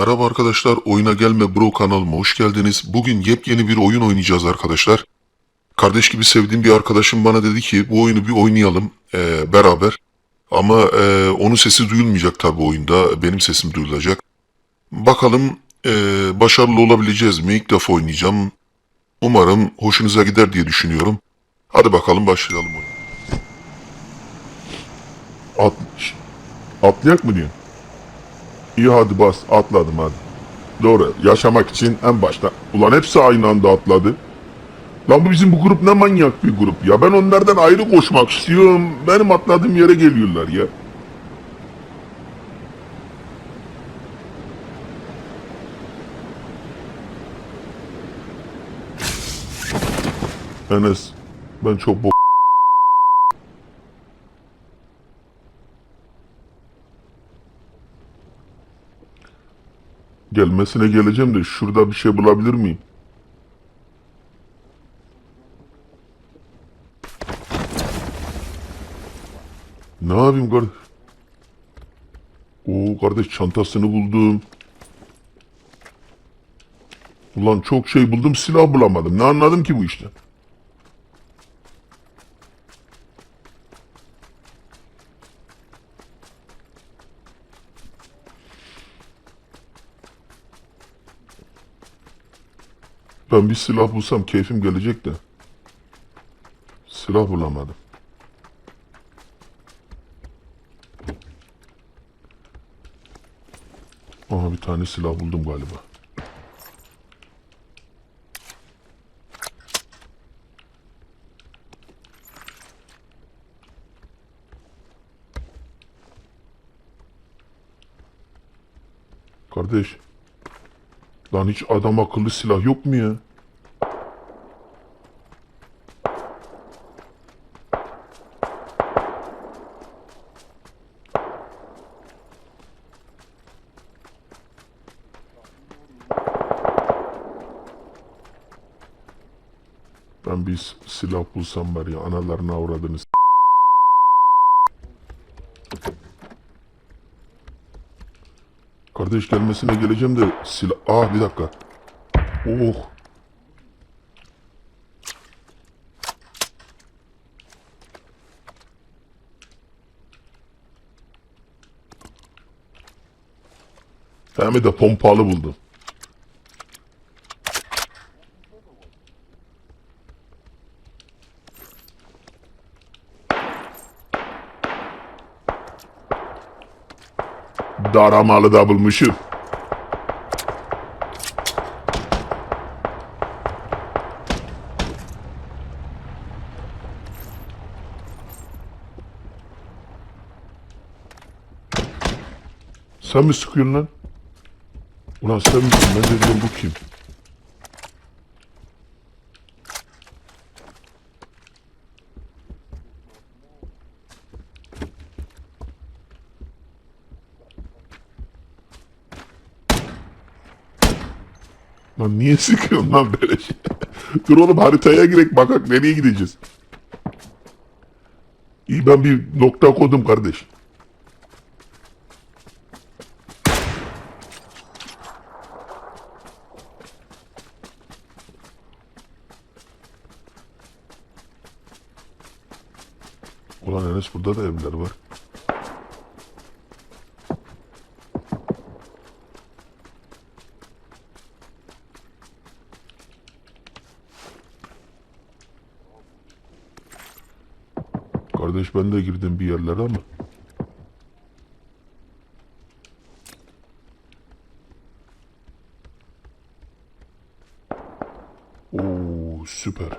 Merhaba arkadaşlar, Oyuna Gelme Bro kanalıma hoş geldiniz. Bugün yepyeni bir oyun oynayacağız arkadaşlar. Kardeş gibi sevdiğim bir arkadaşım bana dedi ki bu oyunu bir oynayalım eee, beraber. Ama eee, onun sesi duyulmayacak tabii oyunda, benim sesim duyulacak. Bakalım eee, başarılı olabileceğiz mi? İlk defa oynayacağım. Umarım hoşunuza gider diye düşünüyorum. Hadi bakalım başlayalım oyuna. At, atlayak mı diyorsun? İyi hadi bas atladım hadi. Doğru yaşamak için en başta. Ulan hepsi aynı anda atladı. Lan bu bizim bu grup ne manyak bir grup ya. Ben onlardan ayrı koşmak istiyorum. Benim atladığım yere geliyorlar ya. Enes ben çok bo Gelmesine geleceğim de şurada bir şey bulabilir miyim? Ne yapayım kardeş? Oo kardeş çantasını buldum. Ulan çok şey buldum silah bulamadım. Ne anladım ki bu işte? Ben bir silah bulsam keyfim gelecek de. Silah bulamadım. Aha bir tane silah buldum galiba. Kardeş. Lan hiç adam akıllı silah yok mu ya? Ben bir silah bulsam var ya analarına avradını Kardeş gelmesine geleceğim de silah... Aa bir dakika. Oh. Hem de pompalı buldum. Daramalı da bulmuşum. Sen mi sıkıyorsun lan? Ulan sen misin? Ben de diyorum bu kim? Lan niye sıkıyorsun lan böyle şey? Dur oğlum haritaya girek bakak nereye gideceğiz? İyi ben bir nokta koydum kardeş. Ulan Enes burada da evler var. Kardeş ben de girdim bir yerlere ama. Oo süper.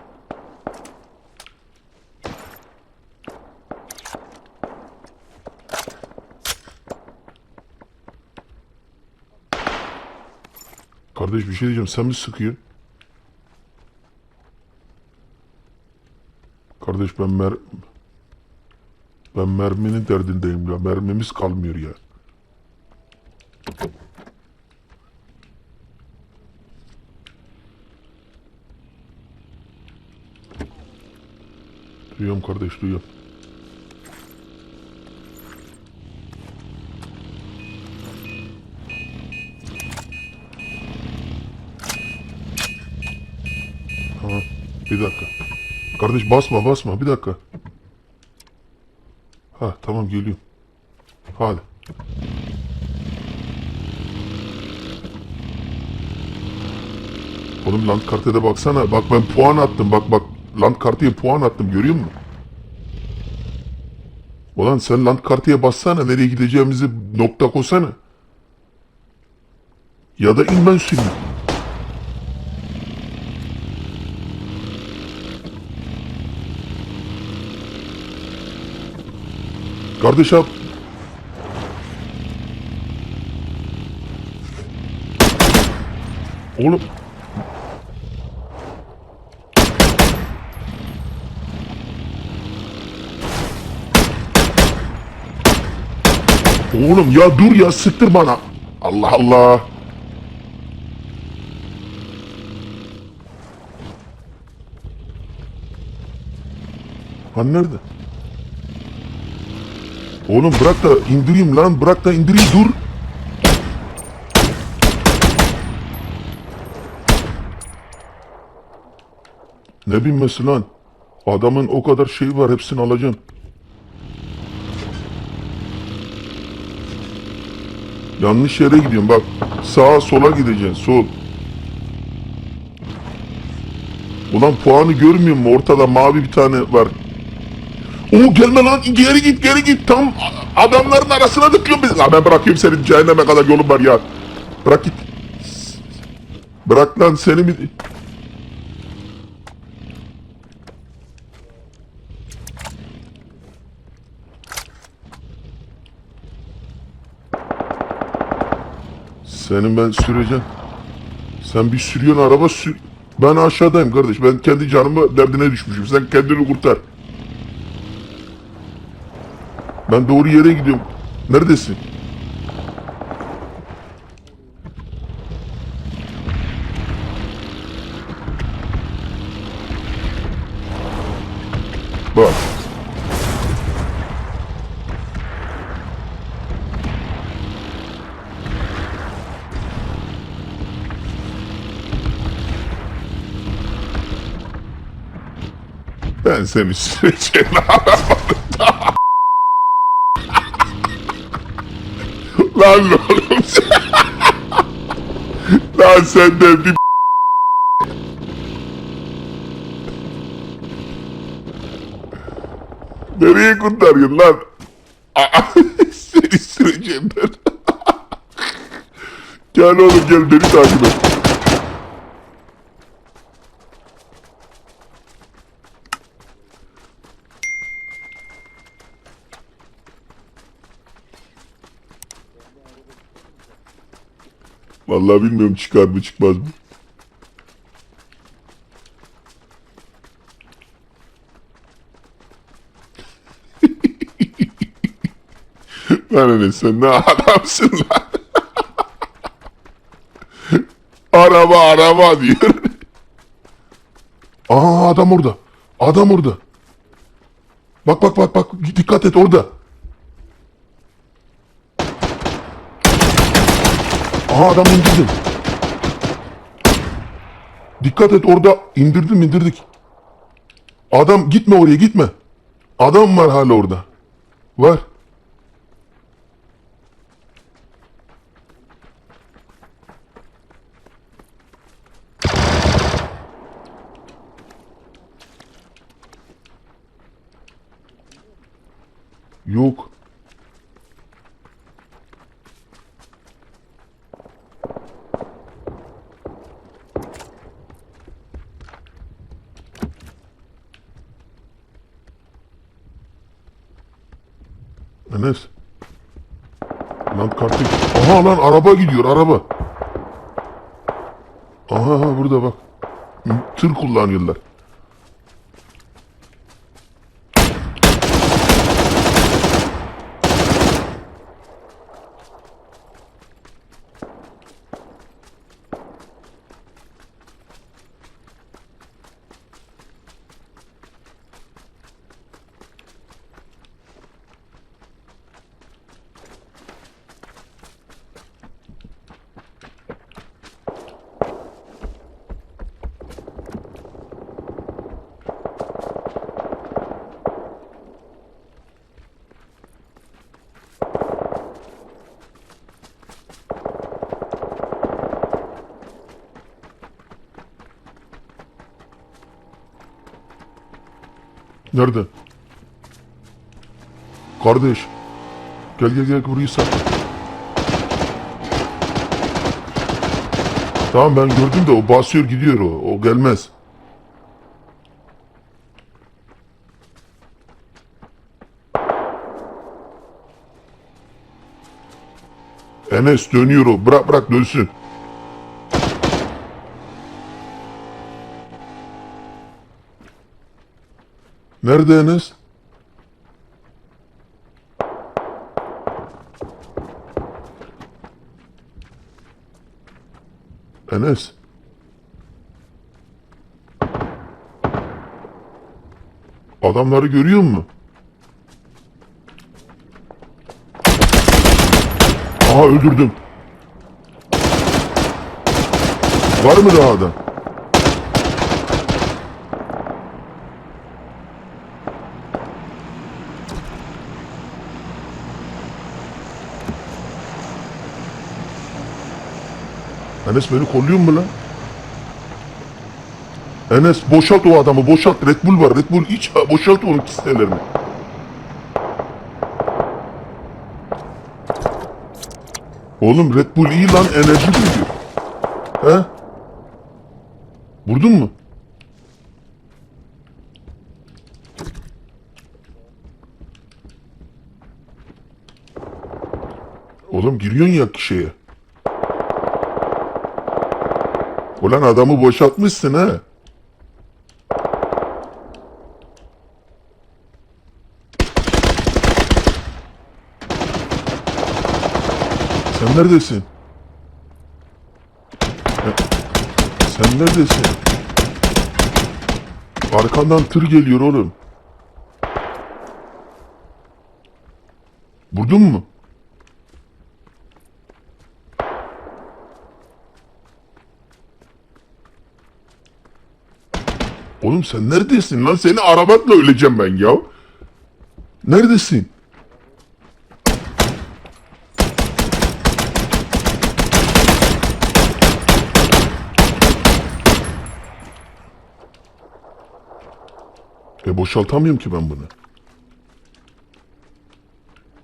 Kardeş bir şey diyeceğim sen mi sıkıyorsun? Kardeş ben mer... Ben merminin derdindeyim ya. Mermimiz kalmıyor ya. Duyuyorum kardeş duyuyorum. Tamam. Bir dakika. Kardeş basma basma bir dakika. Ha tamam geliyorum. Hadi. Oğlum land kartede baksana. Bak ben puan attım. Bak bak. Land kartıya puan attım. Görüyor musun? Ulan sen land kartıya bassana. Nereye gideceğimizi nokta koysana. Ya da in ben süreyim. Kardeş abi. Oğlum. Oğlum ya dur ya sıktır bana. Allah Allah. Han nerede? Oğlum bırak da indireyim lan bırak da indireyim dur. Ne binmesi lan? Adamın o kadar şeyi var hepsini alacağım. Yanlış yere gidiyorum bak. Sağa sola gideceksin sol. Ulan puanı görmüyor musun? Ortada mavi bir tane var. Oo gelme lan geri git geri git tam adamların arasına dıkıyorum biz. Lan ben bırakıyorum seni cehenneme kadar yolum var ya. Bırak git. Bırak lan seni mi? Senin ben süreceğim. Sen bir sürüyorsun araba sür. Ben aşağıdayım kardeş. Ben kendi canımı derdine düşmüşüm. Sen kendini kurtar. Ben doğru yere gidiyorum. Neredesin? Bak. Ben seni süreceğim arabada. Lan oğlum sen... Lan sen de bir... Nereye kurtarıyorsun lan? Seni süreceğim ben. gel oğlum gel beni takip et. Vallahi bilmiyorum çıkar mı çıkmaz mı. Lan ne sen ne adamsın lan. araba araba diyor. Aa adam orada. Adam orada. Bak bak bak bak dikkat et orada. Aha adam indirdim. Dikkat et orada indirdim indirdik. Adam gitme oraya gitme. Adam var hala orada. Var. Yok. Enes. Lan kartı... Aha lan araba gidiyor araba. Aha burada bak. Tır kullanıyorlar. Nerede? Kardeş. Gel gel gel burayı sar. Tamam ben gördüm de o basıyor gidiyor o. O gelmez. Enes dönüyor o. Bırak bırak dönsün. Nerede Enes? Enes. Adamları görüyor musun? Aha öldürdüm. Var mı daha adam? Enes beni kolluyor mu lan? Enes boşalt o adamı boşalt. Red Bull var Red Bull iç boşalt onun kistelerini. Oğlum Red Bull iyi lan enerji veriyor. He? Vurdun mu? Oğlum giriyorsun ya şeye. Ulan adamı boşaltmışsın ha. Sen neredesin? Sen neredesin? Arkandan tır geliyor oğlum. Vurdun mu? Oğlum sen neredesin lan? Seni arabatla öleceğim ben ya. Neredesin? E boşaltamıyorum ki ben bunu.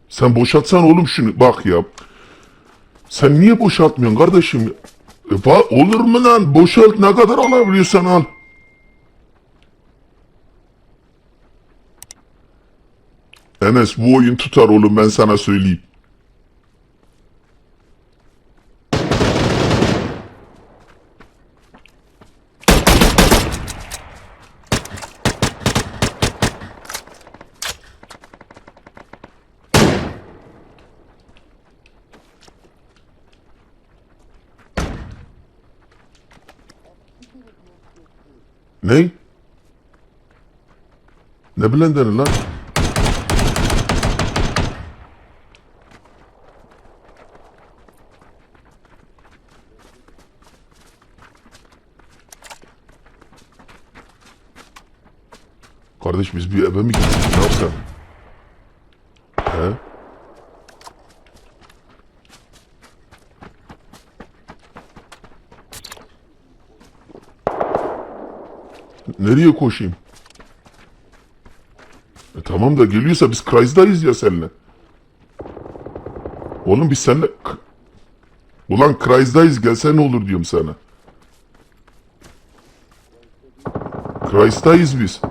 Sen boşaltsan oğlum şunu. Bak ya. Sen niye boşaltmıyorsun kardeşim? E, olur mu lan? Boşalt ne kadar alabiliyorsan al. Enes bu oyun tutar oğlum ben sana söyleyeyim. Ne? Ne blenderi lan? Kardeş biz bir eve mi gittik? Ne yapsak? He? Nereye koşayım? E tamam da geliyorsa biz Cryse'dayız ya seninle. Oğlum biz seninle... Ulan Cryse'dayız gelse ne olur diyorum sana. Christ'tayız biz.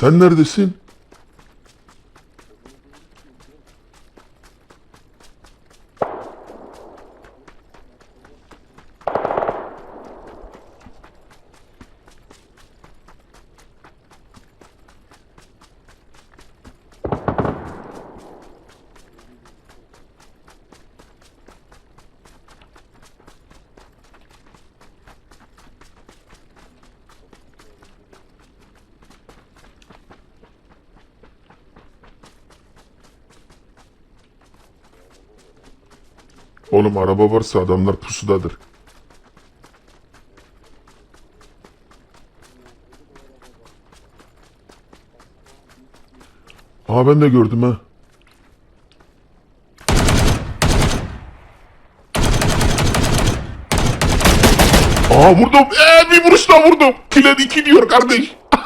Sen neredesin? Oğlum araba varsa adamlar pusudadır. Aha ben de gördüm ha. Aa vurdum. Ee, bir vuruşla vurdum. Kile iki diyor kardeş.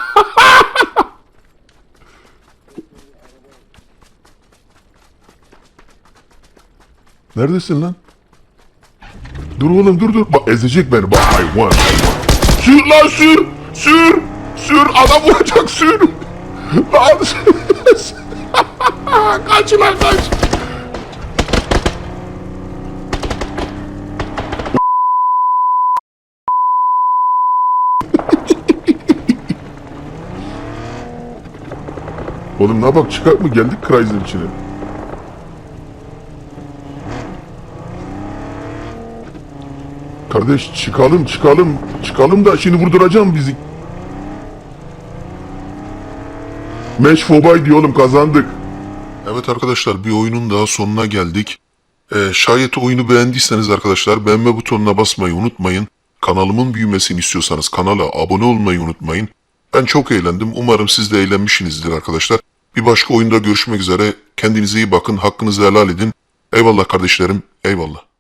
Neredesin lan? Dur oğlum dur dur. Bak ezecek beni. Bak hayvan. Sür lan sür. Sür. Sür. Adam vuracak sür. Lan. kaç lan kaç. Oğlum ne bak çıkar mı geldik Chrysler içine. Kardeş çıkalım çıkalım çıkalım da şimdi vurduracağım bizi. Meş Fobay diyor oğlum kazandık. Evet arkadaşlar bir oyunun daha sonuna geldik. Ee, şayet oyunu beğendiyseniz arkadaşlar beğenme butonuna basmayı unutmayın. Kanalımın büyümesini istiyorsanız kanala abone olmayı unutmayın. Ben çok eğlendim. Umarım siz de eğlenmişsinizdir arkadaşlar. Bir başka oyunda görüşmek üzere. Kendinize iyi bakın. Hakkınızı helal edin. Eyvallah kardeşlerim. Eyvallah.